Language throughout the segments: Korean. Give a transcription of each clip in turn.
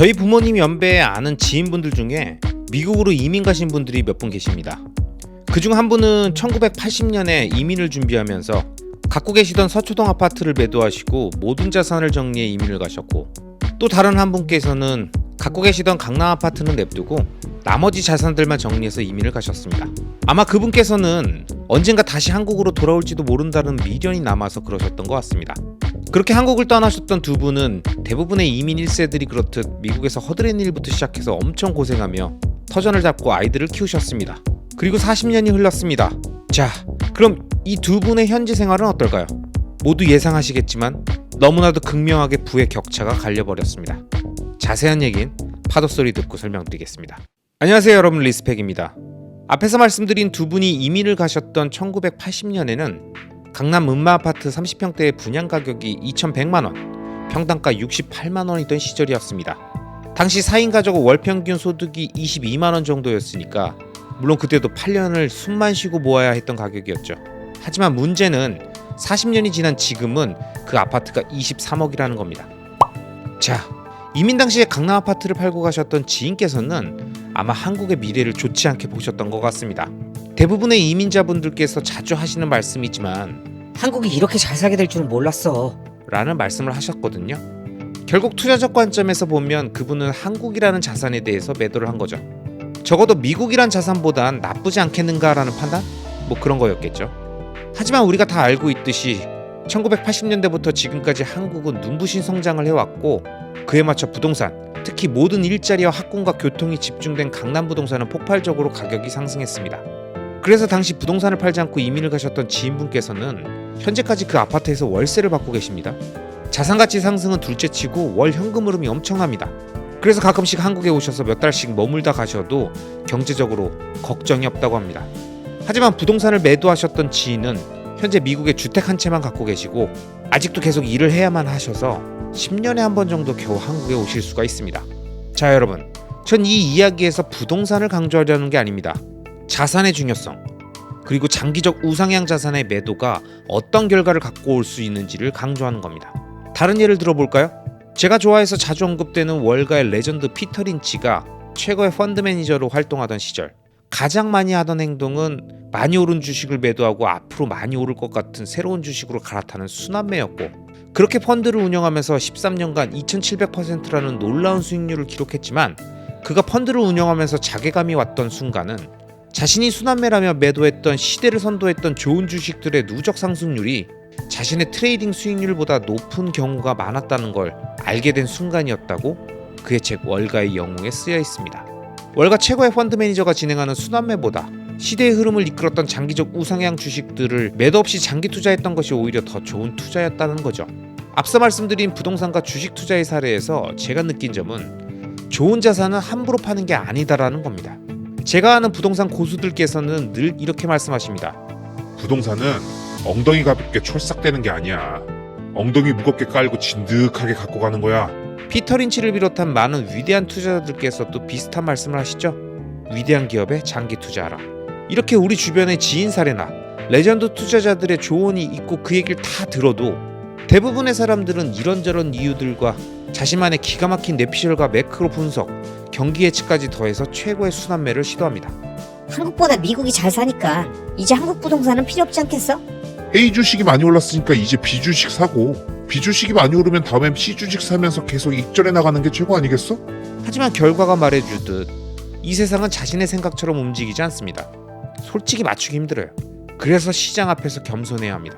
저희 부모님 연배에 아는 지인분들 중에 미국으로 이민 가신 분들이 몇 분 계십니다. 그중 한 분은 1980년에 이민을 준비하면서 갖고 계시던 서초동 아파트를 매도하시고 모든 자산을 정리해 이민을 가셨고 또 다른 한 분께서는 갖고 계시던 강남 아파트는 냅두고 나머지 자산들만 정리해서 이민을 가셨습니다. 아마 그분께서는 언젠가 다시 한국으로 돌아올지도 모른다는 미련이 남아서 그러셨던 것 같습니다. 그렇게 한국을 떠나셨던 두 분은 대부분의 이민 1세들이 그렇듯 미국에서 허드렛 일부터 시작해서 엄청 고생하며 터전을 잡고 아이들을 키우셨습니다. 그리고 40년이 흘렀습니다. 자, 그럼 이 두 분의 현지 생활은 어떨까요? 모두 예상하시겠지만 너무나도 극명하게 부의 격차가 갈려버렸습니다. 자세한 얘긴 파도 소리 듣고 설명드리겠습니다. 안녕하세요, 여러분 리스펙입니다. 앞에서 말씀드린 두 분이 이민을 가셨던 1980년에는 강남 음마 아파트 30평대의 분양 가격이 2,100만 원, 평당가 68만 원이던 시절이었습니다. 당시 4인 가족 월 평균 소득이 22만 원 정도였으니까 물론 그때도 8년을 숨만 쉬고 모아야 했던 가격이었죠. 하지만 문제는 40년이 지난 지금은 그 아파트가 23억이라는 겁니다. 자, 이민 당시에 강남 아파트를 팔고 가셨던 지인께서는 아마 한국의 미래를 좋지 않게 보셨던 것 같습니다. 대부분의 이민자분들께서 자주 하시는 말씀이지만 한국이 이렇게 잘 살게 될 줄은 몰랐어. 라는 말씀을 하셨거든요. 결국 투자적 관점에서 보면 그분은 한국이라는 자산에 대해서 매도를 한 거죠. 적어도 미국이란 자산보단 나쁘지 않겠는가라는 판단? 뭐 그런 거였겠죠. 하지만 우리가 다 알고 있듯이 1980년대부터 지금까지 한국은 눈부신 성장을 해왔고 그에 맞춰 부동산, 특히 모든 일자리와 학군과 교통이 집중된 강남 부동산은 폭발적으로 가격이 상승했습니다. 그래서 당시 부동산을 팔지 않고 이민을 가셨던 지인분께서는 현재까지 그 아파트에서 월세를 받고 계십니다. 자산 가치 상승은 둘째치고 월 현금 흐름이 엄청납니다. 그래서 가끔씩 한국에 오셔서 몇 달씩 머물다 가셔도 경제적으로 걱정이 없다고 합니다. 하지만 부동산을 매도하셨던 지인은 현재 미국에 주택 한 채만 갖고 계시고 아직도 계속 일을 해야만 하셔서 10년에 한 번 정도 겨우 한국에 오실 수가 있습니다. 자, 여러분. 전 이 이야기에서 부동산을 강조하려는 게 아닙니다. 자산의 중요성 그리고 장기적 우상향 자산의 매도가 어떤 결과를 갖고 올 수 있는지를 강조하는 겁니다. 다른 예를 들어볼까요? 제가 좋아해서 자주 언급되는 월가의 레전드 피터 린치가 최고의 펀드 매니저로 활동하던 시절 가장 많이 하던 행동은 많이 오른 주식을 매도하고 앞으로 많이 오를 것 같은 새로운 주식으로 갈아타는 순환매였고 그렇게 펀드를 운영하면서 13년간 2700%라는 놀라운 수익률을 기록했지만 그가 펀드를 운영하면서 자괴감이 왔던 순간은 자신이 순환매라며 매도했던 시대를 선도했던 좋은 주식들의 누적 상승률이 자신의 트레이딩 수익률보다 높은 경우가 많았다는 걸 알게 된 순간이었다고 그의 책 월가의 영웅에 쓰여 있습니다. 월가 최고의 펀드 매니저가 진행하는 순환매보다 시대의 흐름을 이끌었던 장기적 우상향 주식들을 매도 없이 장기 투자했던 것이 오히려 더 좋은 투자였다는 거죠. 앞서 말씀드린 부동산과 주식 투자의 사례에서 제가 느낀 점은 좋은 자산은 함부로 파는 게 아니다라는 겁니다. 제가 아는 부동산 고수들께서는 늘 이렇게 말씀하십니다. 부동산은 엉덩이 가볍게 촐싹대는 게 아니야. 엉덩이 무겁게 깔고 진득하게 갖고 가는 거야. 피터 린치를 비롯한 많은 위대한 투자자들께서도 비슷한 말씀을 하시죠. 위대한 기업에 장기 투자하라. 이렇게 우리 주변의 지인 사례나 레전드 투자자들의 조언이 있고 그 얘기를 다 들어도 대부분의 사람들은 이런저런 이유들과 자신만의 기가 막힌 내피셜과 매크로 분석, 경기 예측까지 더해서 최고의 순환매를 시도합니다. 한국보다 미국이 잘 사니까 이제 한국 부동산은 필요 없지 않겠어? A 주식이 많이 올랐으니까 이제 B 주식 사고 B 주식이 많이 오르면 다음엔 C 주식 사면서 계속 익절해 나가는 게 최고 아니겠어? 하지만 결과가 말해주듯 이 세상은 자신의 생각처럼 움직이지 않습니다. 솔직히 맞추기 힘들어요. 그래서 시장 앞에서 겸손해야 합니다.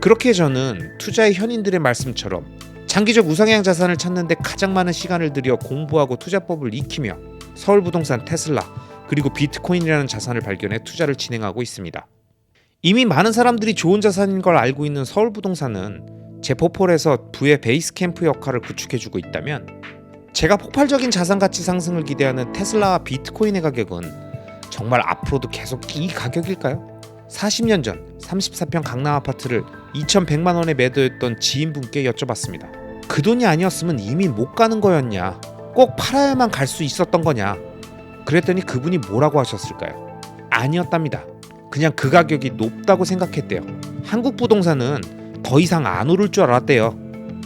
그렇게 저는 투자의 현인들의 말씀처럼 장기적 우상향 자산을 찾는데 가장 많은 시간을 들여 공부하고 투자법을 익히며 서울 부동산 테슬라 그리고 비트코인이라는 자산을 발견해 투자를 진행하고 있습니다. 이미 많은 사람들이 좋은 자산인 걸 알고 있는 서울 부동산은 제 포폴에서 부의 베이스 캠프 역할을 구축해주고 있다면 제가 폭발적인 자산 가치 상승을 기대하는 테슬라와 비트코인의 가격은 정말 앞으로도 계속 이 가격일까요? 40년 전 34평 강남 아파트를 2,100만 원에 매도했던 지인분께 여쭤봤습니다. 그 돈이 아니었으면 이미 못 가는 거였냐? 꼭 팔아야만 갈 수 있었던 거냐? 그랬더니 그분이 뭐라고 하셨을까요? 아니었답니다. 그냥 그 가격이 높다고 생각했대요. 한국 부동산은 더 이상 안 오를 줄 알았대요.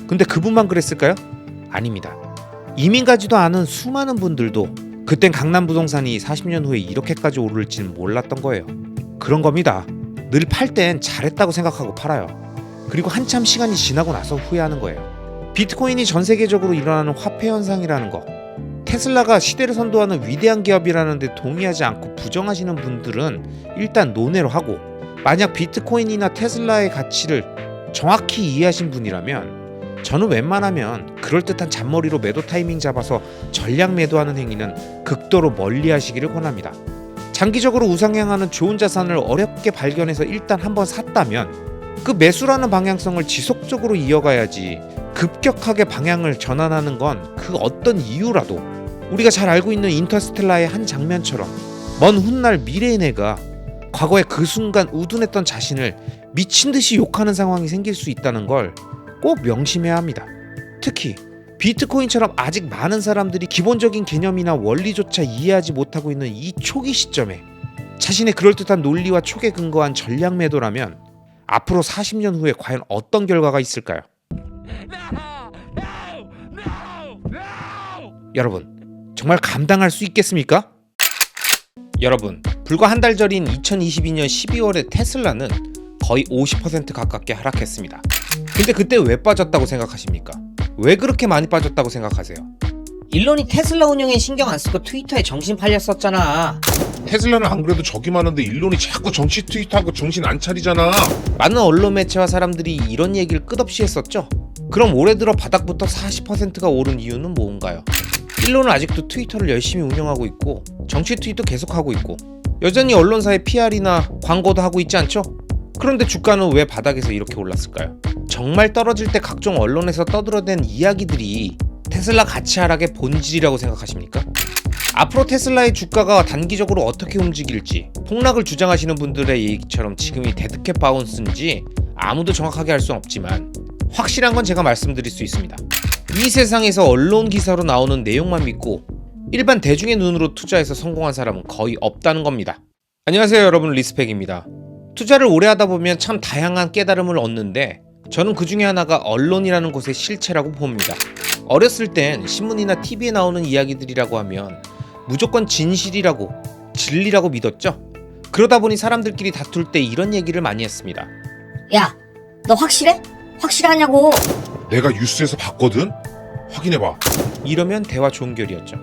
근데 그분만 그랬을까요? 아닙니다. 이민 가지도 않은 수많은 분들도 그땐 강남 부동산이 40년 후에 이렇게까지 오를지는 몰랐던 거예요. 그런 겁니다. 늘 팔 땐 잘했다고 생각하고 팔아요. 그리고 한참 시간이 지나고 나서 후회하는 거예요. 비트코인이 전 세계적으로 일어나는 화폐 현상이라는 거. 테슬라가 시대를 선도하는 위대한 기업이라는데 동의하지 않고 부정하시는 분들은 일단 논외로 하고 만약 비트코인이나 테슬라의 가치를 정확히 이해하신 분이라면 저는 웬만하면 그럴듯한 잔머리로 매도 타이밍 잡아서 전략 매도하는 행위는 극도로 멀리 하시기를 권합니다. 장기적으로 우상향하는 좋은 자산을 어렵게 발견해서 일단 한번 샀다면 그 매수라는 방향성을 지속적으로 이어가야지 급격하게 방향을 전환하는 건 그 어떤 이유라도 우리가 잘 알고 있는 인터스텔라의 한 장면처럼 먼 훗날 미래의 내가 과거에 그 순간 우둔했던 자신을 미친 듯이 욕하는 상황이 생길 수 있다는 걸 꼭 명심해야 합니다. 특히 비트코인처럼 아직 많은 사람들이 기본적인 개념이나 원리조차 이해하지 못하고 있는 이 초기 시점에 자신의 그럴듯한 논리와 촉에 근거한 전략 매도라면 앞으로 40년 후에 과연 어떤 결과가 있을까요? 여러분, 정말 감당할 수 있겠습니까? 여러분, 불과 한 달 전인 2022년 12월에 테슬라는 거의 50% 가깝게 하락했습니다. 근데 그때 왜 빠졌다고 생각하십니까? 왜 그렇게 많이 빠졌다고 생각하세요? 일론이 테슬라 운영에 신경 안 쓰고 트위터에 정신 팔렸었잖아. 테슬라는 안 그래도 적이 많은데 일론이 자꾸 정치 트위터하고 정신 안 차리잖아. 많은 언론 매체와 사람들이 이런 얘기를 끝없이 했었죠. 그럼 올해 들어 바닥부터 40%가 오른 이유는 뭔가요? 일론은 아직도 트위터를 열심히 운영하고 있고 정치 트윗도 계속하고 있고 여전히 언론사의 PR이나 광고도 하고 있지 않죠? 그런데 주가는 왜 바닥에서 이렇게 올랐을까요? 정말 떨어질 때 각종 언론에서 떠들어댄 이야기들이 테슬라 가치 하락의 본질이라고 생각하십니까? 앞으로 테슬라의 주가가 단기적으로 어떻게 움직일지 폭락을 주장하시는 분들의 얘기처럼 지금이 데드캣 바운스인지 아무도 정확하게 알 수는 없지만 확실한 건 제가 말씀드릴 수 있습니다. 이 세상에서 언론 기사로 나오는 내용만 믿고 일반 대중의 눈으로 투자해서 성공한 사람은 거의 없다는 겁니다. 안녕하세요 여러분 리스펙입니다. 투자를 오래 하다 보면 참 다양한 깨달음을 얻는데 저는 그 중에 하나가 언론이라는 곳의 실체라고 봅니다. 어렸을 땐 신문이나 TV에 나오는 이야기들이라고 하면 무조건 진실이라고 진리라고 믿었죠. 그러다 보니 사람들끼리 다툴 때 이런 얘기를 많이 했습니다. 야, 너 확실해? 확실하냐고. 내가 뉴스에서 봤거든. 확인해봐. 이러면 대화 종결이었죠.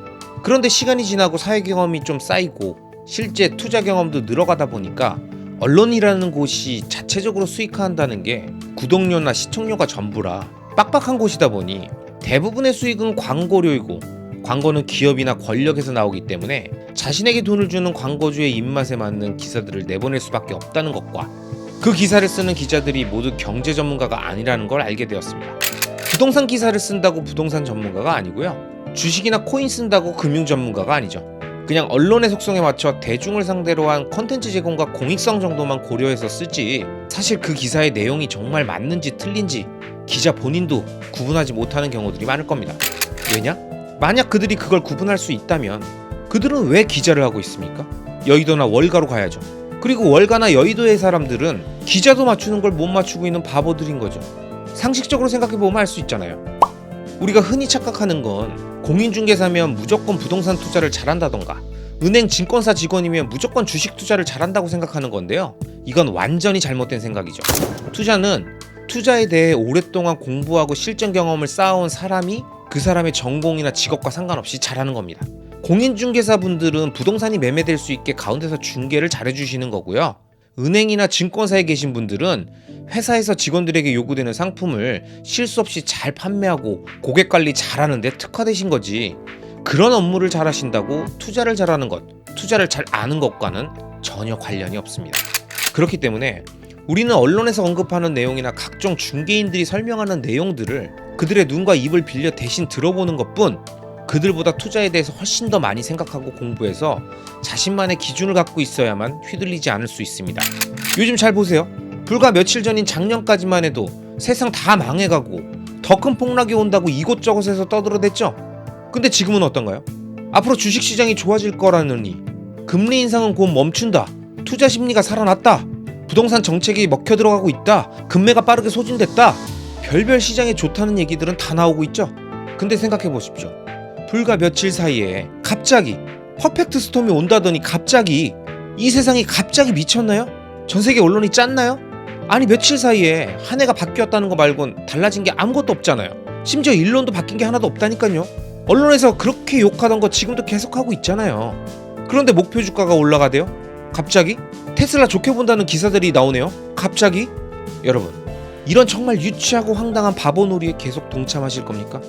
그런데 시간이 지나고 사회 경험이 좀 쌓이고 실제 투자 경험도 늘어가다 보니까 언론이라는 곳이 자체적으로 수익화한다는 게 구독료나 시청료가 전부라 빡빡한 곳이다 보니 대부분의 수익은 광고료이고 광고는 기업이나 권력에서 나오기 때문에 자신에게 돈을 주는 광고주의 입맛에 맞는 기사들을 내보낼 수밖에 없다는 것과 그 기사를 쓰는 기자들이 모두 경제 전문가가 아니라는 걸 알게 되었습니다. 부동산 기사를 쓴다고 부동산 전문가가 아니고요. 주식이나 코인 쓴다고 금융 전문가가 아니죠. 그냥 언론의 속성에 맞춰 대중을 상대로 한 컨텐츠 제공과 공익성 정도만 고려해서 쓰지 사실 그 기사의 내용이 정말 맞는지 틀린지 기자 본인도 구분하지 못하는 경우들이 많을 겁니다. 왜냐? 만약 그들이 그걸 구분할 수 있다면 그들은 왜 기자를 하고 있습니까? 여의도나 월가로 가야죠. 그리고 월가나 여의도의 사람들은 기자도 맞추는 걸 못 맞추고 있는 바보들인 거죠. 상식적으로 생각해 보면 알 수 있잖아요. 우리가 흔히 착각하는 건 공인중개사면 무조건 부동산 투자를 잘한다던가 은행 증권사 직원이면 무조건 주식 투자를 잘한다고 생각하는 건데요. 이건 완전히 잘못된 생각이죠. 투자는 투자에 대해 오랫동안 공부하고 실전 경험을 쌓아온 사람이 그 사람의 전공이나 직업과 상관없이 잘하는 겁니다. 공인중개사분들은 부동산이 매매될 수 있게 가운데서 중개를 잘해주시는 거고요. 은행이나 증권사에 계신 분들은 회사에서 직원들에게 요구되는 상품을 실수 없이 잘 판매하고 고객 관리 잘하는데 특화되신 거지. 그런 업무를 잘하신다고 투자를 잘하는 것, 투자를 잘 아는 것과는 전혀 관련이 없습니다. 그렇기 때문에 우리는 언론에서 언급하는 내용이나 각종 중개인들이 설명하는 내용들을 그들의 눈과 입을 빌려 대신 들어보는 것뿐 그들보다 투자에 대해서 훨씬 더 많이 생각하고 공부해서 자신만의 기준을 갖고 있어야만 휘둘리지 않을 수 있습니다. 요즘 잘 보세요. 불과 며칠 전인 작년까지만 해도 세상 다 망해가고 더 큰 폭락이 온다고 이곳저곳에서 떠들어댔죠. 근데 지금은 어떤가요? 앞으로 주식시장이 좋아질 거라느니 금리 인상은 곧 멈춘다. 투자 심리가 살아났다. 부동산 정책이 먹혀 들어가고 있다. 금매가 빠르게 소진됐다. 별별 시장에 좋다는 얘기들은 다 나오고 있죠. 근데 생각해 보십시오. 불과 며칠 사이에 갑자기 퍼펙트 스톰이 온다더니 갑자기 이 세상이 갑자기 미쳤나요? 전 세계 언론이 짰나요? 아니 며칠 사이에 한 해가 바뀌었다는 거 말곤 달라진 게 아무것도 없잖아요. 심지어 일론도 바뀐 게 하나도 없다니까요. 언론에서 그렇게 욕하던 거 지금도 계속하고 있잖아요. 그런데 목표 주가가 올라가대요? 갑자기? 테슬라 좋게 본다는 기사들이 나오네요? 갑자기? 여러분, 이런 정말 유치하고 황당한 바보 놀이에 계속 동참하실 겁니까?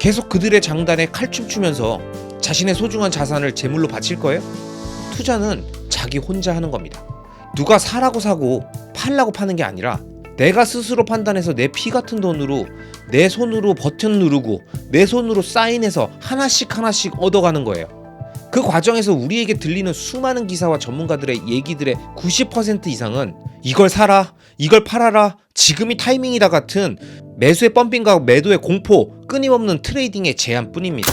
계속 그들의 장단에 칼춤 추면서 자신의 소중한 자산을 제물로 바칠 거예요? 투자는 자기 혼자 하는 겁니다. 누가 사라고 사고 팔라고 파는 게 아니라 내가 스스로 판단해서 내 피 같은 돈으로 내 손으로 버튼 누르고 내 손으로 사인해서 하나씩 하나씩 얻어가는 거예요. 그 과정에서 우리에게 들리는 수많은 기사와 전문가들의 얘기들의 90% 이상은 이걸 사라, 이걸 팔아라, 지금이 타이밍이다 같은 매수의 펌핑과 매도의 공포, 끊임없는 트레이딩의 제한뿐입니다.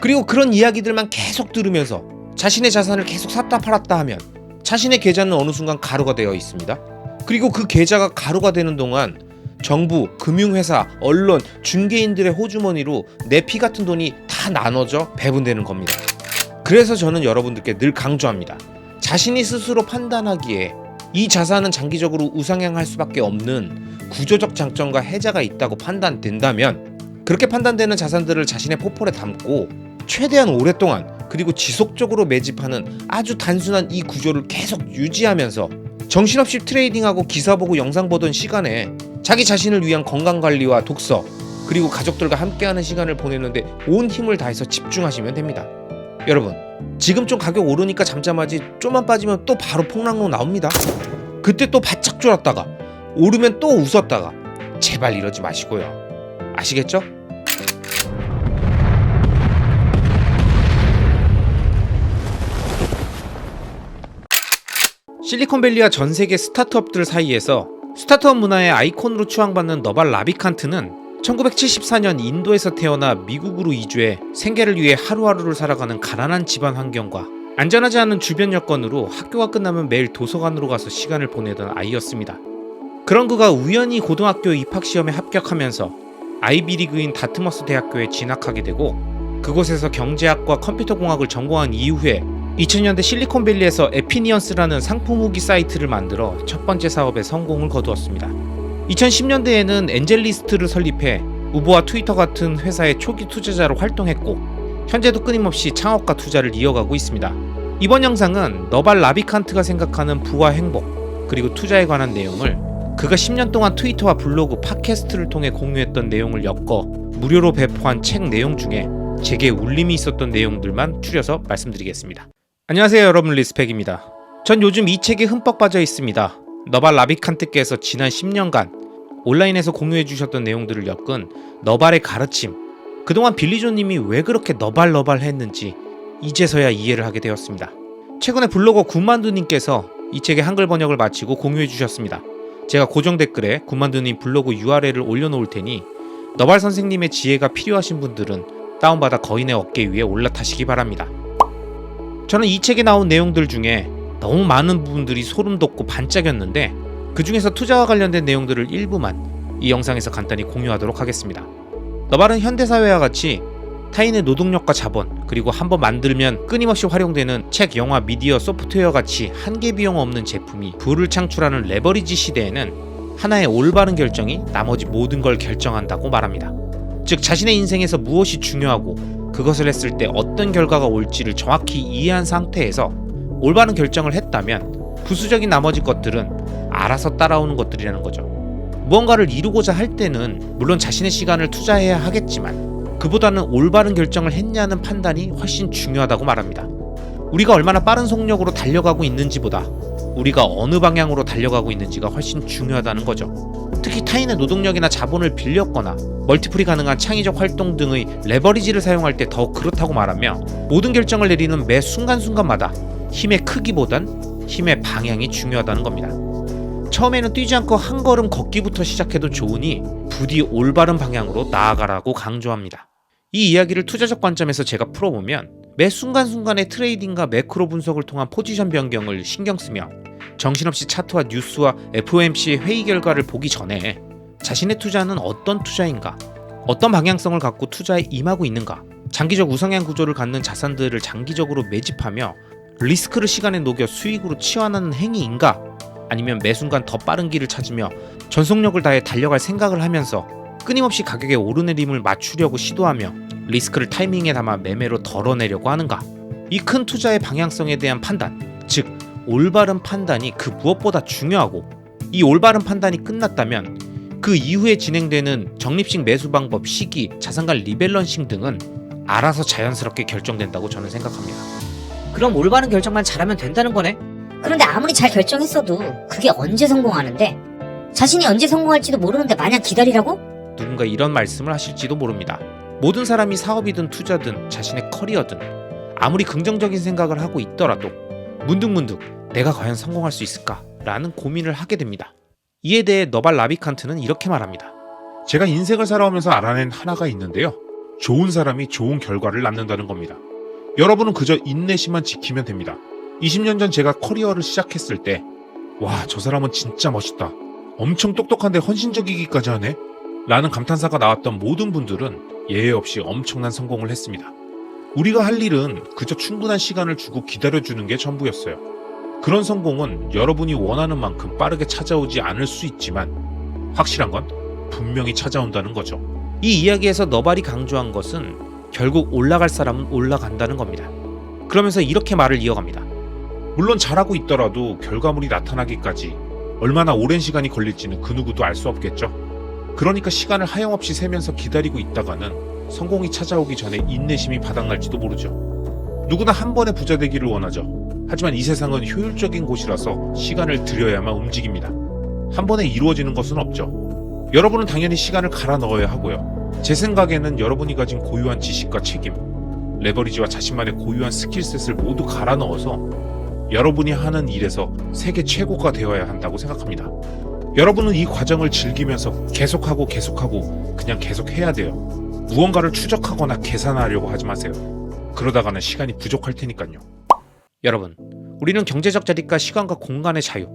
그리고 그런 이야기들만 계속 들으면서 자신의 자산을 계속 샀다 팔았다 하면 자신의 계좌는 어느 순간 가루가 되어 있습니다. 그리고 그 계좌가 가루가 되는 동안 정부, 금융회사, 언론, 중개인들의 호주머니로 내 피 같은 돈이 다 나눠져 배분되는 겁니다. 그래서 저는 여러분들께 늘 강조합니다. 자신이 스스로 판단하기에 이 자산은 장기적으로 우상향할 수밖에 없는 구조적 장점과 해자가 있다고 판단된다면 그렇게 판단되는 자산들을 자신의 포폴에 담고 최대한 오랫동안 그리고 지속적으로 매집하는 아주 단순한 이 구조를 계속 유지하면서 정신없이 트레이딩하고 기사 보고 영상 보던 시간에 자기 자신을 위한 건강 관리와 독서 그리고 가족들과 함께하는 시간을 보내는데 온 힘을 다해서 집중하시면 됩니다. 여러분 지금 좀 가격 오르니까 잠잠하지 좀만 빠지면 또 바로 폭락로 나옵니다. 그때 또 바짝 졸았다가 오르면 또 웃었다가 제발 이러지 마시고요. 아시겠죠? 실리콘밸리와 전 세계 스타트업들 사이에서 스타트업 문화의 아이콘으로 추앙받는 너발 라비칸트는 1974년 인도에서 태어나 미국으로 이주해 생계를 위해 하루하루를 살아가는 가난한 집안 환경과 안전하지 않은 주변 여건으로 학교가 끝나면 매일 도서관으로 가서 시간을 보내던 아이였습니다. 그런 그가 우연히 고등학교 입학 시험에 합격하면서 아이비리그인 다트머스 대학교에 진학하게 되고 그곳에서 경제학과 컴퓨터공학을 전공한 이후에 2000년대 실리콘밸리에서 에피니언스라는 상품 후기 사이트를 만들어 첫 번째 사업에 성공을 거두었습니다. 2010년대에는 엔젤리스트를 설립해 우버와 트위터 같은 회사의 초기 투자자로 활동했고 현재도 끊임없이 창업과 투자를 이어가고 있습니다. 이번 영상은 너발 라비칸트가 생각하는 부와 행복 그리고 투자에 관한 내용을 그가 10년 동안 트위터와 블로그, 팟캐스트를 통해 공유했던 내용을 엮어 무료로 배포한 책 내용 중에 제게 울림이 있었던 내용들만 추려서 말씀드리겠습니다. 안녕하세요 여러분 리스펙입니다. 전 요즘 이 책에 흠뻑 빠져 있습니다. 너발 라비칸트께서 지난 10년간 온라인에서 공유해 주셨던 내용들을 엮은 너발의 가르침 그동안 빌리조님이 왜 그렇게 너발 너발 했는지 이제서야 이해를 하게 되었습니다. 최근에 블로거 군만두님께서 이 책의 한글 번역을 마치고 공유해 주셨습니다. 제가 고정 댓글에 군만두님 블로그 URL을 올려놓을 테니 너발 선생님의 지혜가 필요하신 분들은 다운받아 거인의 어깨 위에 올라타시기 바랍니다. 저는 이 책에 나온 내용들 중에 너무 많은 부분들이 소름 돋고 반짝였는데 그 중에서 투자와 관련된 내용들을 일부만 이 영상에서 간단히 공유하도록 하겠습니다. 너발은 현대사회와 같이 타인의 노동력과 자본 그리고 한번 만들면 끊임없이 활용되는 책, 영화, 미디어, 소프트웨어 같이 한계 비용 없는 제품이 부를 창출하는 레버리지 시대에는 하나의 올바른 결정이 나머지 모든 걸 결정한다고 말합니다. 즉 자신의 인생에서 무엇이 중요하고 그것을 했을 때 어떤 결과가 올지를 정확히 이해한 상태에서 올바른 결정을 했다면 부수적인 나머지 것들은 알아서 따라오는 것들이라는 거죠. 무언가를 이루고자 할 때는 물론 자신의 시간을 투자해야 하겠지만 그보다는 올바른 결정을 했냐는 판단이 훨씬 중요하다고 말합니다. 우리가 얼마나 빠른 속력으로 달려가고 있는지보다 우리가 어느 방향으로 달려가고 있는지가 훨씬 중요하다는 거죠. 특히 타인의 노동력이나 자본을 빌렸거나 멀티플이 가능한 창의적 활동 등의 레버리지를 사용할 때 더욱 그렇다고 말하며 모든 결정을 내리는 매 순간순간마다 힘의 크기보단 힘의 방향이 중요하다는 겁니다. 처음에는 뛰지 않고 한 걸음 걷기부터 시작해도 좋으니 부디 올바른 방향으로 나아가라고 강조합니다. 이 이야기를 투자적 관점에서 제가 풀어보면 매 순간순간의 트레이딩과 매크로 분석을 통한 포지션 변경을 신경 쓰며 정신없이 차트와 뉴스와 FOMC의 회의 결과를 보기 전에 자신의 투자는 어떤 투자인가, 어떤 방향성을 갖고 투자에 임하고 있는가, 장기적 우상향 구조를 갖는 자산들을 장기적으로 매집하며 리스크를 시간에 녹여 수익으로 치환하는 행위인가? 아니면 매 순간 더 빠른 길을 찾으며 전속력을 다해 달려갈 생각을 하면서 끊임없이 가격의 오르내림을 맞추려고 시도하며 리스크를 타이밍에 담아 매매로 덜어내려고 하는가? 이 큰 투자의 방향성에 대한 판단, 즉 올바른 판단이 그 무엇보다 중요하고 이 올바른 판단이 끝났다면 그 이후에 진행되는 적립식 매수 방법, 시기, 자산간 리밸런싱 등은 알아서 자연스럽게 결정된다고 저는 생각합니다. 그럼 올바른 결정만 잘하면 된다는 거네? 그런데 아무리 잘 결정했어도 그게 언제 성공하는데? 자신이 언제 성공할지도 모르는데 마냥 기다리라고? 누군가 이런 말씀을 하실지도 모릅니다. 모든 사람이 사업이든 투자든 자신의 커리어든 아무리 긍정적인 생각을 하고 있더라도 문득문득 내가 과연 성공할 수 있을까라는 고민을 하게 됩니다. 이에 대해 너발 라비칸트는 이렇게 말합니다. 제가 인생을 살아오면서 알아낸 하나가 있는데요. 좋은 사람이 좋은 결과를 낳는다는 겁니다. 여러분은 그저 인내심만 지키면 됩니다. 20년 전 제가 커리어를 시작했을 때, 와, 저 사람은 진짜 멋있다. 엄청 똑똑한데 헌신적이기까지 하네? 라는 감탄사가 나왔던 모든 분들은 예외 없이 엄청난 성공을 했습니다. 우리가 할 일은 그저 충분한 시간을 주고 기다려주는 게 전부였어요. 그런 성공은 여러분이 원하는 만큼 빠르게 찾아오지 않을 수 있지만, 확실한 건 분명히 찾아온다는 거죠. 이 이야기에서 너발이 강조한 것은 결국 올라갈 사람은 올라간다는 겁니다. 그러면서 이렇게 말을 이어갑니다. 물론 잘하고 있더라도 결과물이 나타나기까지 얼마나 오랜 시간이 걸릴지는 그 누구도 알 수 없겠죠. 그러니까 시간을 하염없이 세면서 기다리고 있다가는 성공이 찾아오기 전에 인내심이 바닥날지도 모르죠. 누구나 한 번에 부자 되기를 원하죠. 하지만 이 세상은 효율적인 곳이라서 시간을 들여야만 움직입니다. 한 번에 이루어지는 것은 없죠. 여러분은 당연히 시간을 갈아 넣어야 하고요. 제 생각에는 여러분이 가진 고유한 지식과 책임, 레버리지와 자신만의 고유한 스킬셋을 모두 갈아 넣어서 여러분이 하는 일에서 세계 최고가 되어야 한다고 생각합니다. 여러분은 이 과정을 즐기면서 계속하고 계속하고 그냥 계속해야 돼요. 무언가를 추적하거나 계산하려고 하지 마세요. 그러다가는 시간이 부족할 테니까요. 여러분, 우리는 경제적 자립과 시간과 공간의 자유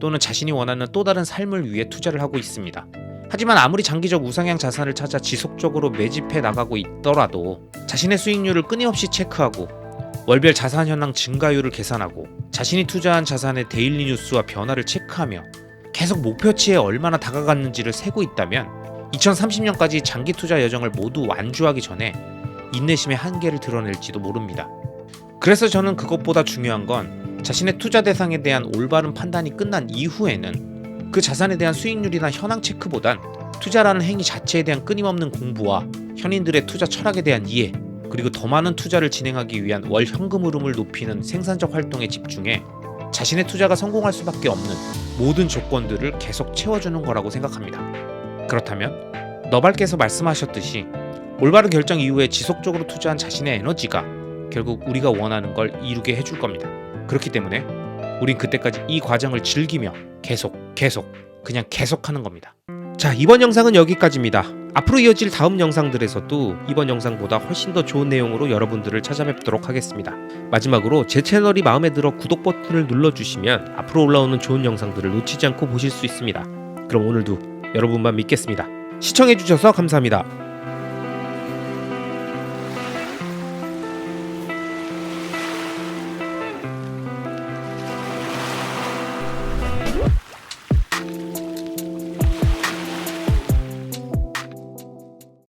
또는 자신이 원하는 또 다른 삶을 위해 투자를 하고 있습니다. 하지만 아무리 장기적 우상향 자산을 찾아 지속적으로 매집해 나가고 있더라도 자신의 수익률을 끊임없이 체크하고 월별 자산 현황 증가율을 계산하고 자신이 투자한 자산의 데일리 뉴스와 변화를 체크하며 계속 목표치에 얼마나 다가갔는지를 세고 있다면 2030년까지 장기 투자 여정을 모두 완주하기 전에 인내심의 한계를 드러낼지도 모릅니다. 그래서 저는 그것보다 중요한 건 자신의 투자 대상에 대한 올바른 판단이 끝난 이후에는 그 자산에 대한 수익률이나 현황 체크보단 투자라는 행위 자체에 대한 끊임없는 공부와 현인들의 투자 철학에 대한 이해 그리고 더 많은 투자를 진행하기 위한 월 현금 흐름을 높이는 생산적 활동에 집중해 자신의 투자가 성공할 수밖에 없는 모든 조건들을 계속 채워주는 거라고 생각합니다. 그렇다면 너발께서 말씀하셨듯이 올바른 결정 이후에 지속적으로 투자한 자신의 에너지가 결국 우리가 원하는 걸 이루게 해줄 겁니다. 그렇기 때문에 우린 그때까지 이 과정을 즐기며 계속 계속 그냥 계속하는 겁니다. 자 이번 영상은 여기까지입니다. 앞으로 이어질 다음 영상들에서도 이번 영상보다 훨씬 더 좋은 내용으로 여러분들을 찾아뵙도록 하겠습니다. 마지막으로 제 채널이 마음에 들어 구독 버튼을 눌러주시면 앞으로 올라오는 좋은 영상들을 놓치지 않고 보실 수 있습니다. 그럼 오늘도 여러분만 믿겠습니다. 시청해주셔서 감사합니다.